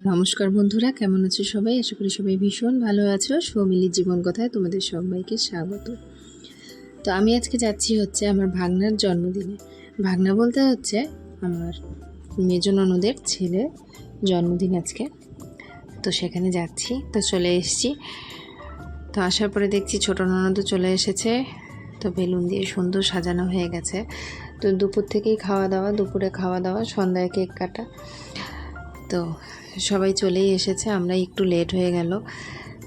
নমস্কার বন্ধুরা, কেমন আছো সবাই? আশা করি সবাই ভীষণ ভালো আছো। সৌমিলির জীবন কথায় তোমাদের সবাইকে স্বাগত। তো আমি আজকে যাচ্ছি হচ্ছে আমার ভাগনার জন্মদিনে। ভাগনা বলতে হচ্ছে আমার মেজ ননদের ছেলে জন্মদিন আজকে। তো সেখানে যাচ্ছি, তো চলে এসেছি। তো আসার পরে দেখছি ছোটো ননদও চলে এসেছে। তো বেলুন দিয়ে সুন্দর সাজানো হয়ে গেছে। তো দুপুর থেকেই খাওয়া দাওয়া, দুপুরে খাওয়া দাওয়া, সন্ধ্যায় কেক কাটা। তো সবাই চলেই এসেছে আমরা একটু লেট হয়ে গেল।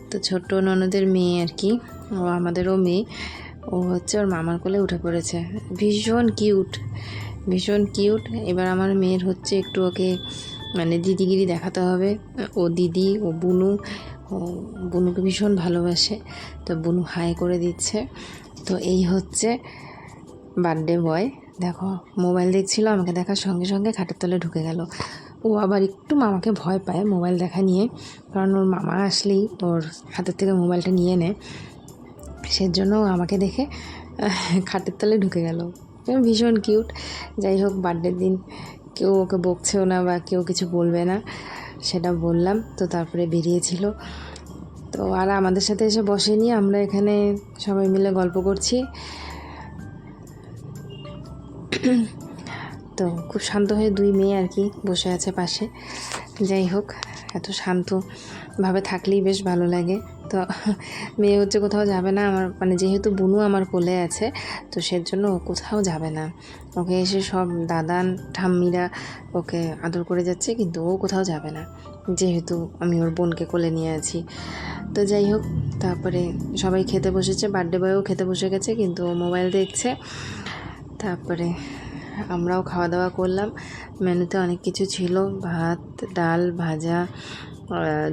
তো ছোট্ট ননদের মেয়ে আর কি, ও আমাদেরও মেয়ে। ও হচ্ছে ওর মামার কোলে উঠে পড়েছে। ভীষণ কিউট ভীষণ কিউট এবার আমার মেয়ের হচ্ছে একটু ওকে মানে দিদিগিরি দেখাতে হবে। ও দিদি, ও বুনু, ও বুনুকে ভীষণ ভালোবাসে। তো বুনু হাই করে দিচ্ছে। তো এই হচ্ছে বার্থডে বয় দেখো মোবাইল দেখছিল, আমাকে দেখার সঙ্গে সঙ্গে খাটের তলে ঢুকে গেল। ও আবার একটু মামাকে ভয় পায় মোবাইল দেখা নিয়ে। কারণ ওর মামা আসলেই ওর হাতের থেকে মোবাইলটা নিয়ে নেয় সেজন্য আমাকে দেখে খাটের তলে ঢুকে গেল। ভীষণ কিউট। যাই হোক, বার্থডের দিন কেউ ওকে বকছেও না বা কেউ কিছু বলবে না, সেটা বললাম। তো তারপরে বেরিয়েছিল। তো আর আমাদের সাথে এসে বসেনি। আমরা এখানে সবাই মিলে গল্প করছি। তো খুব শান্ত হয়ে দুই মেয়ে আর কি বসে আছে পাশে। যাই হোক, এত শান্তভাবে থাকলেই বেশ ভালো লাগে। তো মেয়ে হচ্ছে কোথাও যাবে না, আমার মানে যেহেতু বুনু আমার কোলে আছে, তো সেজন্য ও কোথাও যাবে না। ওকে এসে সব দাদান ঠাম্মিরা ওকে আদর করে যাচ্ছে, কিন্তু ও কোথাও যাবে না। যেহেতু আমি ওর বোনকে কোলে নিয়ে আছি। তো যাই হোক, তারপরে সবাই খেতে বসেছে, বার্থডে বয়ও খেতে বসে গেছে, কিন্তু ও মোবাইল দেখছে। তারপরে আমরাও খাওয়া দাওয়া করলাম। মেনুতে অনেক কিছু ছিল। ভাত, ডাল, ভাজা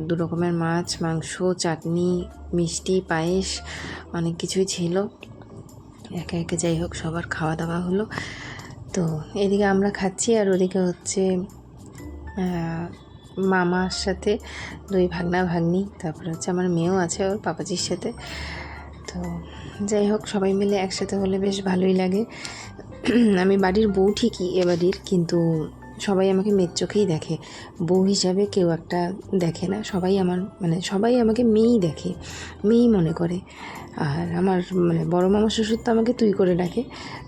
দু রকমের মাছ, মাংস, চাটনি, মিষ্টি, পায়েস অনেক কিছুই ছিল। একে একে যাই হোক, সবার খাওয়া দাওয়া হলো। তো এদিকে আমরা খাচ্ছি আর ওদিকে হচ্ছে মামার সাথে দুই ভাগনা ভাগ্নি, তারপরে হচ্ছে আমার মেয়েও আছে ওর পাপাজির সাথে। তো যাই হোক, সবাই মিলে একসাথে হলে বেশ ভালোই লাগে। আমি বাড়ির বউ ঠিকই এ বাড়ির, কিন্তু সবাই আমাকে মেয়ের চোখেই দেখে। বউ হিসাবে কেউ একটা দেখে না, সবাই আমার মানে সবাই আমাকে মেয়েই দেখে, মেয়েই মনে করে। আর আমার মানে বড় মামা শ্বশুর তো আমাকে তুই করে ডাকে।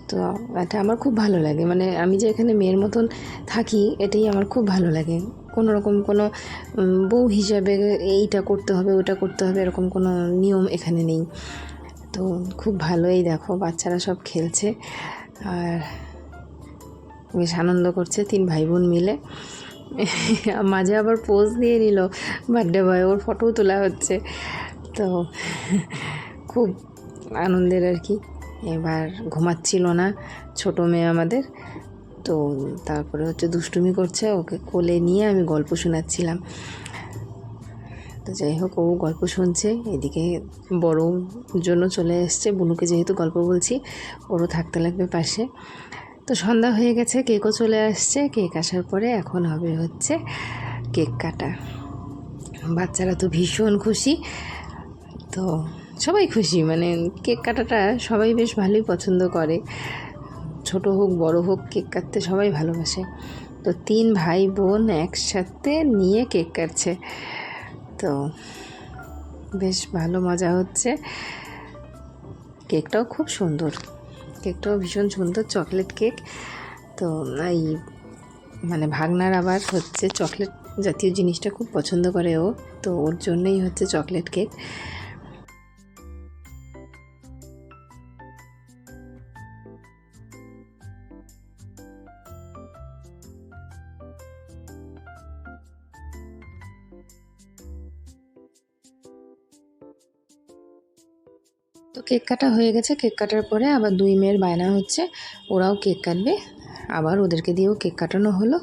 তো এটা আমার খুব ভালো লাগে মানে আমি যে এখানে মেয়ের মতন থাকি, এটাই আমার খুব ভালো লাগে। কোনো রকম কোনো বউ হিসাবে এইটা করতে হবে ওটা করতে হবে, এরকম কোনো নিয়ম এখানে নেই। তো খুব ভালোই দেখো, বাচ্চারা সব খেলছে। আর বেশ আনন্দ করছে তিন ভাই বোন মিলে। মাঝে আবার পোজ দিয়ে নিল। বার্থডে বয় ওর ফটোও তোলা হচ্ছে। তো খুব আনন্দের আর কি। এবার ঘুমাচ্ছিল না, ছোট মেয়ে আমাদের। তো তারপরে হচ্ছে দুষ্টুমি করছে, ওকে কোলে নিয়ে আমি গল্প শোনাচ্ছিলাম। তো যাই হোক, ও গল্প শুনছে। এদিকে বড় জন্য চলে এসছে। বুনুকে যেহেতু গল্প বলছি, ওরও থাকতে লাগবে পাশে। তো সন্ধ্যা হয়ে গেছে, কেকও চলে আসছে। কেক আসার পরে এখন হবে হচ্ছে কেক কাটা। বাচ্চারা তো ভীষণ খুশি। তো সবাই খুশি মানে কেক কাটাটা সবাই বেশ ভালোই পছন্দ করে। ছোট হোক, বড় হোক, কেক কাটতে সবাই ভালোবাসে। তো তিন ভাই বোন একসাথে নিয়ে কেক কাটছে। তো বেশ ভালো মজা হচ্ছে। কেকটাও খুব সুন্দর। কেকটাও ভীষণ সুন্দর চকলেট কেক। তো এই মানে ভাগনার আবার হচ্ছে চকলেট জাতীয় জিনিসটা খুব পছন্দ করে ও। তো ওর জন্যই হচ্ছে চকলেট কেক। তো কেক কাটা হয়ে গেছে। কেক কাটার পরে আবার দুই মেয়ের বায়না হচ্ছে। ওরাও কেক কাটবে। আবার ওদেরকে দিয়েও কেক কাটানো হলো।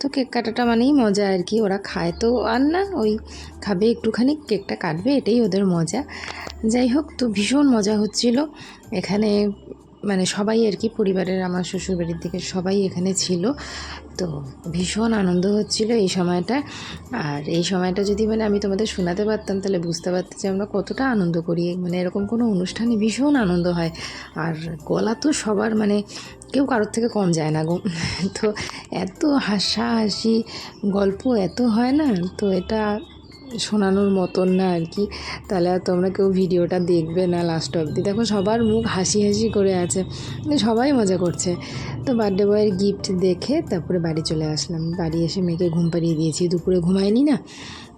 তো কেক কাটাটা মানেই মজা আর কি। ওরা খায় তো আর না, ওই খাবে একটুখানি, কেকটা কাটবে এটাই ওদের মজা। যাই হোক, তো ভীষণ মজা হচ্ছিল। এখানে মানে সবাই আর কি পরিবারের, আমার শ্বশুরবাড়ির থেকে সবাই এখানে ছিল। তো ভীষণ আনন্দ হচ্ছিল এই সময়টা। আর এই সময়টা যদি মানে আমি তোমাদের শোনাতে পারতাম, তাহলে বুঝতে পারতে যে আমরা কতটা আনন্দ করি। মানে এরকম কোনো অনুষ্ঠানে ভীষণ আনন্দ হয়। আর গলা তো সবার মানে কেউ কারোর থেকে কম যায় না গো। তো এত হাসাহাসি গল্প এত হয় না। তো এটা শোনানোর মতন না আর কি। তাহলে আর তোমরা কেউ ভিডিওটা দেখবে না লাস্ট অবধি। দেখো সবার মুখ হাসি হাসি করে আছে। মানে সবাই মজা করছে। তো বার্থডে বয়ের গিফট দেখে তারপরে বাড়ি চলে আসলাম। বাড়ি এসে মেয়েকে ঘুম পাড়িয়ে দিয়েছি। দুপুরে ঘুমায়নি না?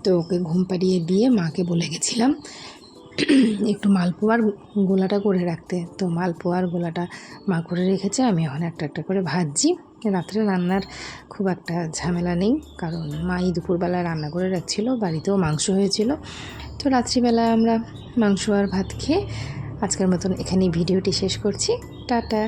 তো ওকে ঘুম পাড়িয়ে দিয়ে মাকে বলে গেছিলাম একটু মালপোয়ার গোলাটা করে রাখতে। তো মালপোয়ার গোলাটা মা করে রেখেছে। আমি এখন একটা একটা করে ভাজছি। রাত্রে রান্নার খুব একটা ঝামেলা নেই, কারণ মাই দুপুরবেলা রান্না করে রাখছিল, বাড়িতেও মাংস হয়েছিল। তো রাত্রিবেলা আমরা মাংস আর ভাত খেয়ে আজকের মতন এখানেই ভিডিওটি শেষ করছি। টাটা।